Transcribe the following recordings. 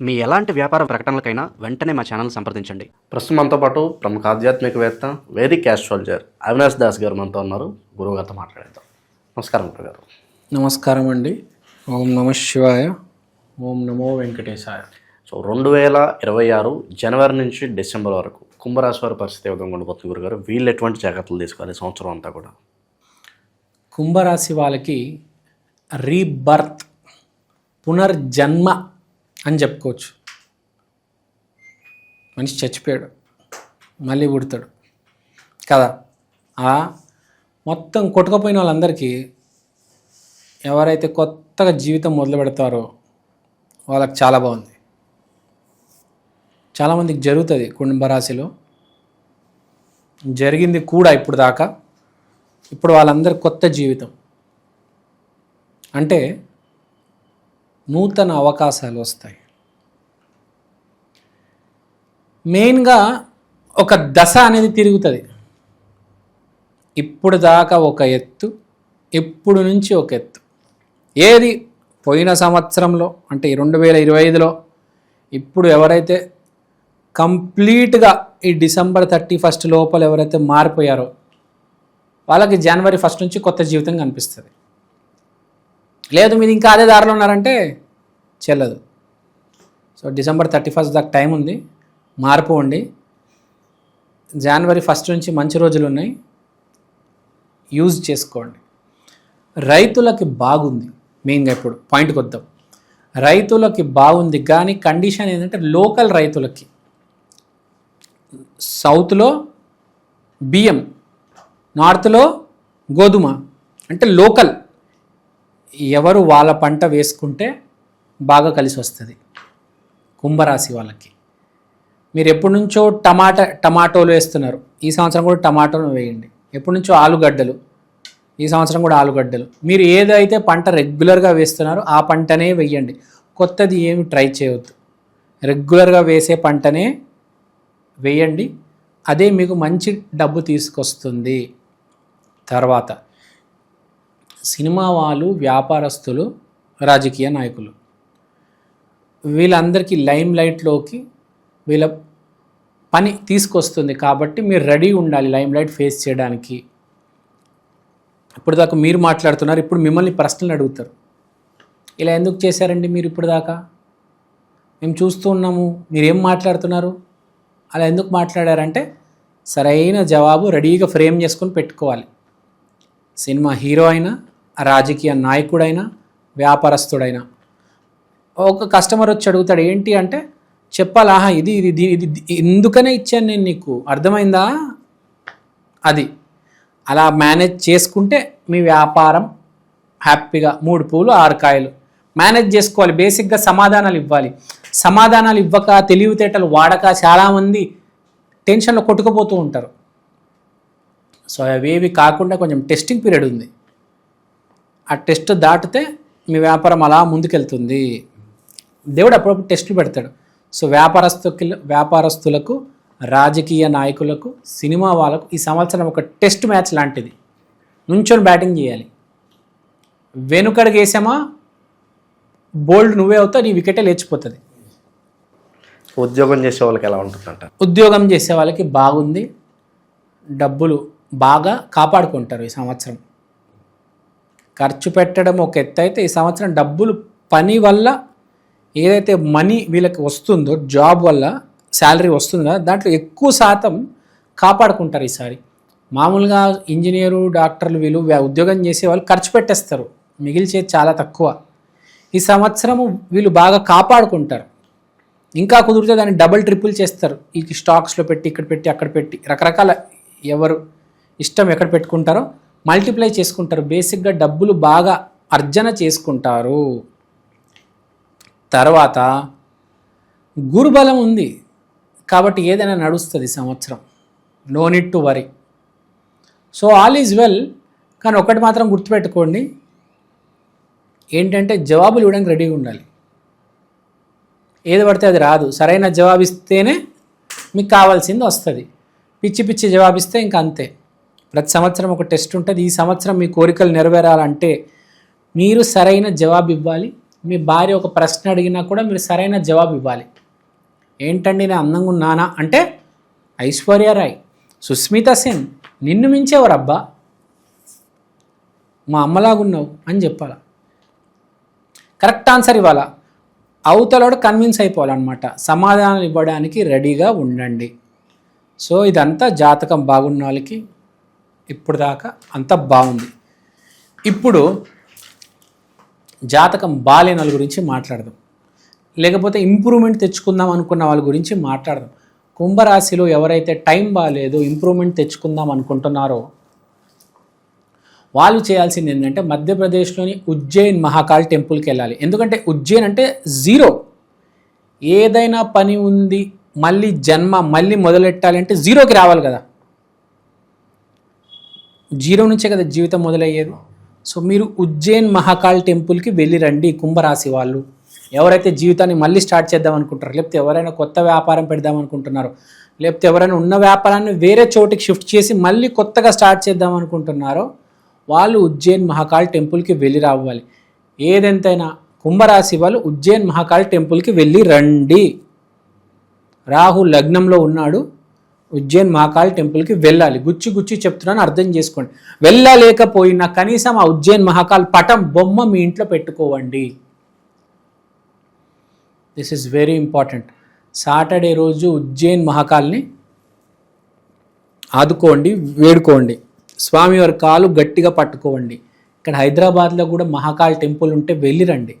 మీ ఎలాంటి వ్యాపార ప్రకటనలకైనా వెంటనే మా ఛానల్ సంప్రదించండి. ప్రస్తుతం మనతో పాటు ప్రముఖ ఆధ్యాత్మికవేత్త వేదిక్ ఆస్ట్రాలజర్ అవినాష్ దాస్ గారు మనతో ఉన్నారు. గురువు గారితో మాట్లాడేద్దాం. నమస్కారం గురుగారు నమస్కారం అండి. ఓం నమ శివాయ. ఓం నమో వెంకటేశాయ. సో రెండు వేల ఇరవై ఆరు జనవరి నుంచి డిసెంబర్ వరకు కుంభరాశి వారి పరిస్థితి ఏ విధంగా ఉండిపోతుంది గురుగారు వీళ్ళు ఎటువంటి జాగ్రత్తలు తీసుకోవాలి ఈ సంవత్సరం అంతా కూడా? కుంభరాశి వాళ్ళకి రీబర్త్ పునర్జన్మ అని చెప్పుకోవచ్చు. మనిషి చచ్చిపోయాడు. మళ్ళీ పుడతాడు. కదా? ఆ మొత్తం కొట్టుకపోయిన వాళ్ళందరికీ ఎవరైతే కొత్తగా జీవితం మొదలు పెడతారో వాళ్ళకి చాలా బాగుంది. చాలామందికి జరుగుతుంది కుంభరాశిలో జరిగింది కూడా ఇప్పుడు దాకా. ఇప్పుడు వాళ్ళందరి కొత్త జీవితం. అంటే నూతన అవకాశాలు వస్తాయి. మెయిన్గా ఒక దశ అనేది తిరుగుతుంది. ఇప్పుడు దాకా ఒక ఎత్తు ఇప్పుడు నుంచి ఒక ఎత్తు. ఏది పోయిన సంవత్సరంలో అంటే రెండు వేల ఇరవై ఐదులో ఇప్పుడు ఎవరైతే కంప్లీట్గా ఈ డిసెంబర్ థర్టీ ఫస్ట్ లోపల ఎవరైతే మారిపోయారో వాళ్ళకి జనవరి ఫస్ట్ నుంచి కొత్త జీవితం కనిపిస్తుంది. లేదు మీరు ఇంకా అదే దారిలో ఉన్నారంటే చెల్లదు. సో డిసెంబర్ థర్టీ ఫస్ట్ దాకా టైం ఉంది. మార్పు ఉండి జనవరి ఫస్ట్ నుంచి మంచి రోజులు ఉన్నాయి. యూజ్ చేసుకోండి. రైతులకి బాగుంది మెయిన్గా ఇప్పుడు పాయింట్కి వద్దాం. రైతులకి బాగుంది కానీ కండిషన్ ఏంటంటే లోకల్ రైతులకి. సౌత్లో బియ్యం నార్త్లో గోధుమ అంటే లోకల్. ఎవరు వాళ్ళ పంట వేసుకుంటే బాగా కలిసి వస్తుంది. కుంభరాశి వాళ్ళకి. మీరు ఎప్పటి నుంచో టమాటా టమాటోలు వేస్తున్నారు. ఈ సంవత్సరం కూడా టమాటోలు వేయండి. ఎప్పటి నుంచో ఆలుగడ్డలు. ఈ సంవత్సరం కూడా ఆలుగడ్డలు. మీరు ఏదైతే పంట రెగ్యులర్గా వేస్తున్నారో ఆ పంటనే వేయండి. కొత్తది ఏమి ట్రై చేయవద్దు రెగ్యులర్గా వేసే పంటనే వేయండి. అదే మీకు మంచి డబ్బు తీసుకొస్తుంది. తర్వాత సినిమా వాళ్ళు వ్యాపారస్తులు రాజకీయ నాయకులు. వీళ్ళందరికీ లైమ్ లైట్లోకి వీళ్ళ పని తీసుకొస్తుంది కాబట్టి మీరు రెడీ ఉండాలి లైమ్ లైట్ ఫేస్ చేయడానికి. ఇప్పుడు దాకా మీరు మాట్లాడుతున్నారు ఇప్పుడు మిమ్మల్ని ప్రశ్నలు అడుగుతారు. ఇలా ఎందుకు చేశారండి మీరు ఇప్పుడు దాకా మేము చూస్తూ ఉన్నాము మీరేం మాట్లాడుతున్నారు? అలా ఎందుకు మాట్లాడారంటే సరైన జవాబు రెడీగా ఫ్రేమ్ చేసుకొని పెట్టుకోవాలి. సినిమా హీరో అయినా రాజకీయ నాయకుడైనా వ్యాపారస్తుడైనా. ఒక కస్టమర్ వచ్చి అడుగుతాడు ఏంటి? అంటే చెప్పాలాహా ఇది ఇది ఇది ఇది ఎందుకనే ఇచ్చాను నేను నీకు? అర్థమైందా? అది. అలా మేనేజ్ చేసుకుంటే మీ వ్యాపారం హ్యాపీగా మూడు పూలు ఆరు కాయలు. మేనేజ్ చేసుకోవాలి బేసిక్గా సమాధానాలు ఇవ్వాలి. సమాధానాలు ఇవ్వక తెలివితేటలు వాడక చాలామంది టెన్షన్లో కొట్టుకుపోతూ ఉంటారు. సో అవేవి కాకుండా కొంచెం టెస్టింగ్ పీరియడ్ ఉంది. ఆ టెస్ట్ దాటితే మీ వ్యాపారం అలా ముందుకెళ్తుంది. దేవుడు అప్పుడప్పుడు టెస్టులు పెడతాడు. సో వ్యాపారస్తుకి వ్యాపారస్తులకు రాజకీయ నాయకులకు సినిమా వాళ్ళకు ఈ సంవత్సరం ఒక టెస్ట్ మ్యాచ్ లాంటిది. నుంచొని బ్యాటింగ్ చేయాలి. వెనుకడుగు వేసామా? బోల్డ్ నువ్వే అవుతావు నీ వికెటే లేచిపోతుంది. ఉద్యోగం చేసే వాళ్ళకి ఎలా ఉంటుందంట? ఉద్యోగం చేసే వాళ్ళకి బాగుంది. డబ్బులు బాగా కాపాడుకుంటారు ఈ సంవత్సరం. ఖర్చు పెట్టడం ఒక ఎత్తు అయితే ఈ సంవత్సరం డబ్బులు పని వల్ల ఏదైతే మనీ వీళ్ళకి వస్తుందో జాబ్ వల్ల శాలరీ వస్తుందో దాంట్లో ఎక్కువ శాతం కాపాడుకుంటారు ఈసారి. మామూలుగా ఇంజనీరు డాక్టర్లు వీళ్ళు ఉద్యోగం చేసే వాళ్ళు ఖర్చు పెట్టేస్తారు. మిగిల్చేది చాలా తక్కువ. ఈ సంవత్సరము వీళ్ళు బాగా కాపాడుకుంటారు. ఇంకా కుదిరితే దాన్ని డబుల్ ట్రిపుల్ చేస్తారు. ఈ స్టాక్స్లో పెట్టి ఇక్కడ పెట్టి అక్కడ పెట్టి రకరకాల ఎవరు ఇష్టం ఎక్కడ పెట్టుకుంటారో మల్టిప్లై చేసుకుంటారు. బేసిక్గా డబ్బులు బాగా అర్జన చేసుకుంటారు. తర్వాత గురుబలం ఉంది. కాబట్టి ఏదైనా నడుస్తుంది సంవత్సరం. No need to worry so all is well కానీ ఒకటి మాత్రం గుర్తుపెట్టుకోండి. ఏంటంటే జవాబులు ఇవ్వడానికి రెడీగా ఉండాలి. ఏది పడితే అది రాదు. సరైన జవాబు ఇస్తేనే మీకు కావాల్సింది వస్తుంది. పిచ్చి పిచ్చి జవాబిస్తే ఇంకా అంతే. ప్రతి సంవత్సరం ఒక టెస్ట్ ఉంటుంది. ఈ సంవత్సరం మీ కోరికలు నెరవేరాలంటే మీరు సరైన జవాబు ఇవ్వాలి. మీ భార్య ఒక ప్రశ్న అడిగినా కూడా మీరు సరైన జవాబు ఇవ్వాలి. ఏంటండి నేను అందంగా ఉన్నానా అంటే ఐశ్వర్య రాయ్ సుస్మిత సేన్ నిన్ను మించేవారబ్బా మా అమ్మలాగున్నావు అని చెప్పాలా. కరెక్ట్ ఆన్సర్ ఇవ్వాలా. అవతలోడు కన్విన్స్ అయిపోవాలన్నమాట. సమాధానాలు ఇవ్వడానికి రెడీగా ఉండండి. సో ఇదంతా జాతకం బాగున్న వాళ్ళకి ఇప్పుడు దాకా అంత బాగుంది. ఇప్పుడు జాతకం బాలేని వాళ్ళ గురించి మాట్లాడదాం. లేకపోతే ఇంప్రూవ్మెంట్ తెచ్చుకుందాం అనుకున్న వాళ్ళ గురించి మాట్లాడదాం. కుంభరాశిలో ఎవరైతే టైం బాగాలేదో ఇంప్రూవ్మెంట్ తెచ్చుకుందాం అనుకుంటున్నారో వాళ్ళు చేయాల్సింది ఏంటంటే మధ్యప్రదేశ్లోని ఉజ్జయిన్ మహాకాల్ టెంపుల్కి వెళ్ళాలి. ఎందుకంటే ఉజ్జయిన్ అంటే జీరో. ఏదైనా పని ఉంది మళ్ళీ జన్మ మళ్ళీ మొదలెట్టాలి అంటే జీరోకి రావాలి కదా. జీరో నుంచే కదా జీవితం మొదలయ్యేది. సో మీరు ఉజ్జయిన్ మహాకాల్ టెంపుల్కి వెళ్ళి రండి కుంభరాశి వాళ్ళు. ఎవరైతే జీవితాన్ని మళ్ళీ స్టార్ట్ చేద్దాం అనుకుంటారో లేకపోతే ఎవరైనా కొత్త వ్యాపారం పెడదాం అనుకుంటున్నారో లేకపోతే ఎవరైనా ఉన్న వ్యాపారాన్ని వేరే చోటికి షిఫ్ట్ చేసి మళ్ళీ కొత్తగా స్టార్ట్ చేద్దాం అనుకుంటున్నారో వాళ్ళు ఉజ్జయిన్ మహాకాల్ టెంపుల్కి వెళ్ళి రావాలి. ఏదెంతైనా కుంభరాశి వాళ్ళు ఉజ్జయిన్ మహాకాల్ టెంపుల్కి వెళ్ళి రండి. రాహు లగ్నంలో ఉన్నాడు ఉజ్జయిన్ మహాకాళి టెంపుల్కి వెళ్ళాలి. గుచ్చి గుచ్చి చెప్తున్నాను అర్థం చేసుకోండి. వెళ్ళలేకపోయినా కనీసం ఆ ఉజ్జయిన్ మహాకాల్ పటం బొమ్మ మీ ఇంట్లో పెట్టుకోవండి. This is very important Saturday రోజు ఉజ్జయిన్ మహాకాల్ని ఆదుకోండి వేడుకోండి. స్వామివారి కాలు గట్టిగా పట్టుకోండి ఇక్కడ హైదరాబాద్లో కూడా మహాకాల్ టెంపుల్ ఉంటే వెళ్ళిరండి.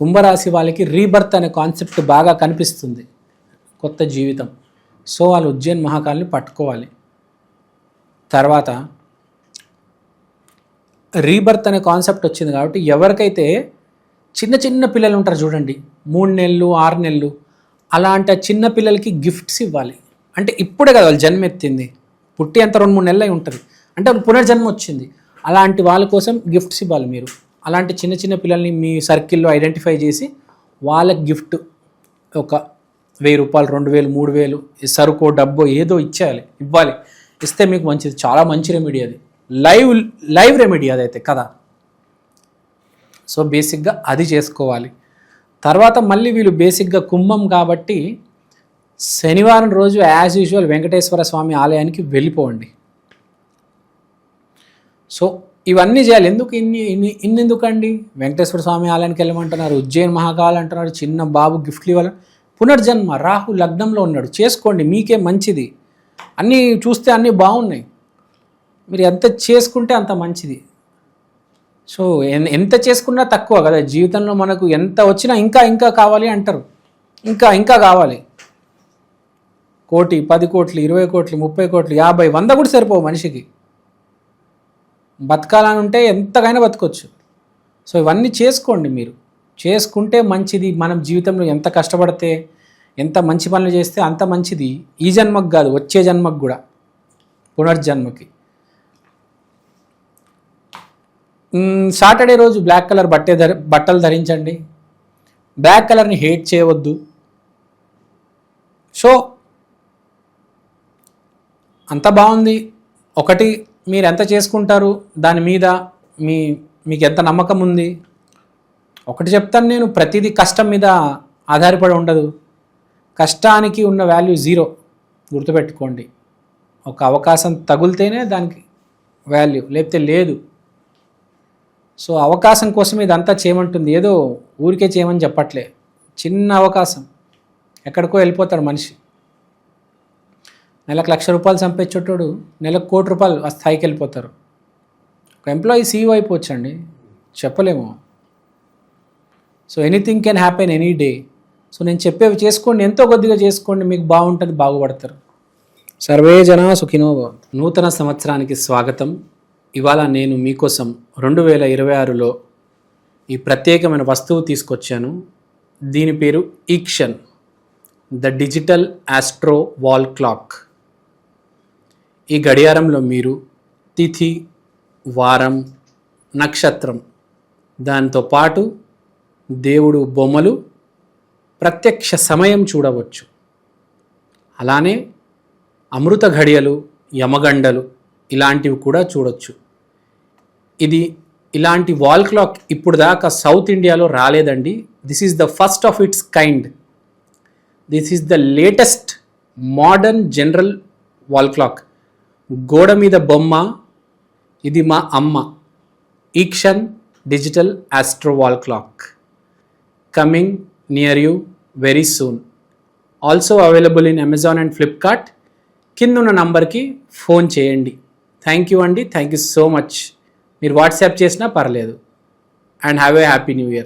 కుంభరాశి వాళ్ళకి రీబర్త్ అనే కాన్సెప్ట్ బాగా కనిపిస్తుంది. కొత్త జీవితం. సో వాళ్ళు ఉజ్జయిన్ మహాకాల్ని పట్టుకోవాలి. తర్వాత రీబర్త్ అనే కాన్సెప్ట్ వచ్చింది కాబట్టి ఎవరికైతే చిన్న చిన్న పిల్లలు ఉంటారు చూడండి మూడు నెలలు ఆరు నెలలు అలాంటి ఆ చిన్న పిల్లలకి గిఫ్ట్స్ ఇవ్వాలి. అంటే ఇప్పుడే కదా వాళ్ళు జన్మ ఎత్తింది. పుట్టి అంత రెండు మూడు నెలలు అయి ఉంటుంది. అంటే పునర్జన్మ వచ్చింది. అలాంటి వాళ్ళ కోసం గిఫ్ట్స్ ఇవ్వాలి మీరు. అలాంటి చిన్న చిన్న పిల్లల్ని మీ సర్కిల్లో ఐడెంటిఫై చేసి వాళ్ళకి గిఫ్ట్ ఒక వెయ్యి రూపాయలు రెండు వేలు మూడు వేలు సరుకో డబ్బో ఏదో ఇచ్చేయాలి ఇవ్వాలి. ఇస్తే మీకు మంచిది. చాలా మంచి రెమెడీ అది. లైవ్ లైవ్ రెమెడీ అదైతే కదా. సో బేసిక్గా అది చేసుకోవాలి. తర్వాత మళ్ళీ వీళ్ళు బేసిక్గా కుంభం కాబట్టి శనివారం రోజు యాజ్ యూజువల్ వెంకటేశ్వర స్వామి ఆలయానికి వెళ్ళిపోండి. సో ఇవన్నీ చేయాలి. ఎందుకు ఇన్ని ఇన్ని ఇన్ని ఎందుకండి వెంకటేశ్వర స్వామి ఆలయానికి వెళ్ళమంటున్నారు ఉజ్జయిన్ మహాకాల్ అంటున్నారు చిన్న బాబు గిఫ్ట్లు ఇవ్వాలి. పునర్జన్మ రాహు లగ్నంలో ఉన్నాడు. చేసుకోండి మీకే మంచిది. అన్నీ చూస్తే అన్నీ బాగున్నాయి. మీరు ఎంత చేసుకుంటే అంత మంచిది. సో ఎంత చేసుకున్నా తక్కువ కదా. జీవితంలో మనకు ఎంత వచ్చినా ఇంకా ఇంకా కావాలి అంటారు. ఇంకా ఇంకా కావాలి. కోటి పది కోట్లు ఇరవై కోట్లు ముప్పై కోట్లు యాభై వంద కూడా సరిపోవు మనిషికి. బతకాలని ఉంటే ఎంతకైనా బతకొచ్చు. సో ఇవన్నీ చేసుకోండి మీరు. చేసుకుంటే మంచిది. మనం జీవితంలో ఎంత కష్టపడితే ఎంత మంచి పనులు చేస్తే అంత మంచిది. ఈ జన్మకు కాదు వచ్చే జన్మకు కూడా. పునర్జన్మకి. సాటర్డే రోజు బ్లాక్ కలర్ బట్టే ధరి బట్టలు ధరించండి. బ్లాక్ కలర్ని హేట్ చేయవద్దు. సో అంత బాగుంది. ఒకటి మీరు ఎంత చేసుకుంటారు? దాని మీద మీ మీకు ఎంత నమ్మకం ఉంది? ఒకటి చెప్తాను నేను ప్రతిదీ కష్టం మీద ఆధారపడి ఉండదు. కష్టానికి ఉన్న వాల్యూ జీరో. గుర్తుపెట్టుకోండి. ఒక అవకాశం తగులితేనే దానికి వాల్యూ లేకపోతే లేదు. సో అవకాశం కోసం ఇదంతా చేయమంటుంది. ఏదో ఊరికే చేయమని చెప్పట్లే. చిన్న అవకాశం. ఎక్కడికో వెళ్ళిపోతాడు మనిషి. నెలకు లక్ష రూపాయలు సంపాదించేటోడు నెలకు కోటి రూపాయలు ఆ స్థాయికి వెళ్ళిపోతారు. ఒక ఎంప్లాయీ సీఈఓ అయిపోవచ్చండి. చెప్పలేము. So anything can happen any day so నేను చెప్పేవి చేసుకోండి ఎంతో కొద్దిగా చేసుకోండి మీకు బాగుంటుంది బాగుపడతారు. సర్వే జన సుఖినో నూతన సంవత్సరానికి స్వాగతం. ఇవాళ నేను మీకోసం రెండు వేల ఇరవై ఆరులో ఈ ప్రత్యేకమైన వస్తువు తీసుకొచ్చాను. దీని పేరు ఈక్షన్ the digital astro wall clock. ఈ గడియారంలో మీరు తిథి వారం నక్షత్రం దాంతో పాటు దేవుడు బొమ్మలు ప్రత్యక్ష సమయం చూడవచ్చు. అలానే అమృత ఘడియలు యమగండలు ఇలాంటివి కూడా చూడొచ్చు. ఇది ఇలాంటి వాల్ క్లాక్ ఇప్పుడు దాకా సౌత్ ఇండియాలో రాలేదండి. This is the first of its kind this is the latest modern general wall clock గోడ మీద బొమ్మ ఇది మా అమ్మ. ఈక్షన్ digital astro wall clock coming near you very soon also available in Amazon and Flipkart కింద ఉన్న నంబర్కి ఫోన్ చేయండి. థ్యాంక్ యూ అండి. థ్యాంక్ యూ సో మచ్ మీరు వాట్సాప్ చేసినా పర్లేదు. And have a happy new year